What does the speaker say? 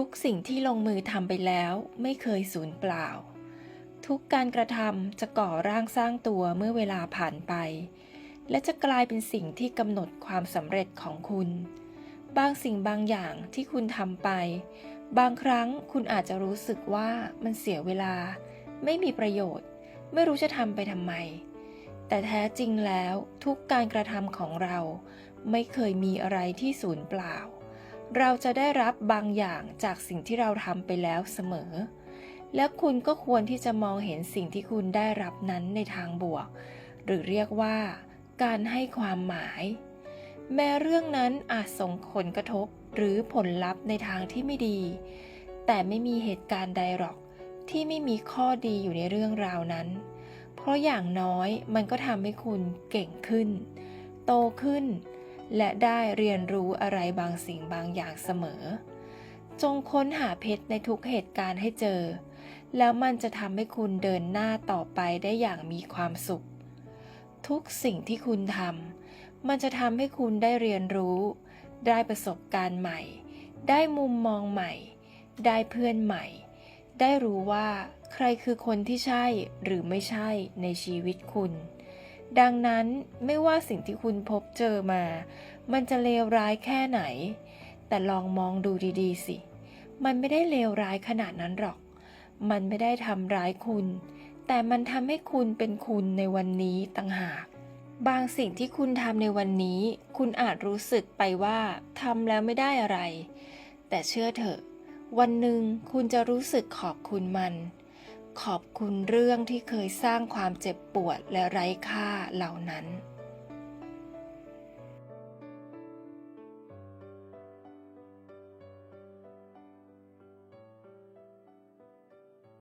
ทุกสิ่งที่ลงมือทำไปแล้วไม่เคยสูญเปล่า ทุกการกระทำจะก่อร่างสร้างตัวเมื่อเวลาผ่านไป และจะกลายเป็นสิ่งที่กำหนดความสำเร็จของคุณ บางสิ่งบางอย่างที่คุณทำไป บางครั้งคุณอาจจะรู้สึกว่ามันเสียเวลา ไม่มีประโยชน์ ไม่รู้จะทำไปทำไม แต่แท้จริงแล้วทุกการกระทำของเรา ไม่เคยมีอะไรที่สูญเปล่า เราจะได้รับบางอย่างจากสิ่งที่เราทำไปแล้วเสมอ และคุณก็ควรที่จะมองเห็นสิ่งที่คุณได้รับนั้นในทางบวก หรือเรียกว่า การให้ความหมาย แม้เรื่องนั้นอาจส่งผลกระทบหรือผลลัพธ์ในทางที่ไม่ดี แต่ไม่มีเหตุการณ์ใดหรอก ที่ไม่มีข้อดีอยู่ในเรื่องราวนั้น เพราะอย่างน้อยมันก็ทำให้คุณเก่งขึ้น โตขึ้น และได้เรียนรู้อะไรบางสิ่งบางอย่างเสมอ จงค้นหาเพชรในทุกเหตุการณ์ให้เจอ แล้วมันจะทำให้คุณเดินหน้าต่อไปได้อย่างมีความสุข ทุกสิ่งที่คุณทำมันจะทำให้คุณได้เรียนรู้ ได้ประสบการณ์ใหม่ ได้มุมมองใหม่ ได้เพื่อนใหม่ ได้รู้ว่าใครคือคนที่ใช่หรือไม่ใช่ในชีวิตคุณ ดังนั้นไม่ว่าสิ่งที่คุณพบเจอมา มันจะเลวร้ายแค่ไหน แต่ลองมองดูดีๆ สิ มันไม่ได้เลวร้ายขนาดนั้นหรอก มันไม่ได้ทำร้ายคุณ แต่มันทำให้คุณเป็นคุณในวันนี้ต่างหาก บางสิ่งที่คุณทำในวันนี้ คุณอาจรู้สึกไปว่าทำแล้วไม่ได้อะไร แต่เชื่อเถอะ วันหนึ่งคุณจะรู้สึกขอบคุณมัน ขอบคุณเรื่องที่เคยสร้างความเจ็บปวดและไร้ค่าเหล่านั้น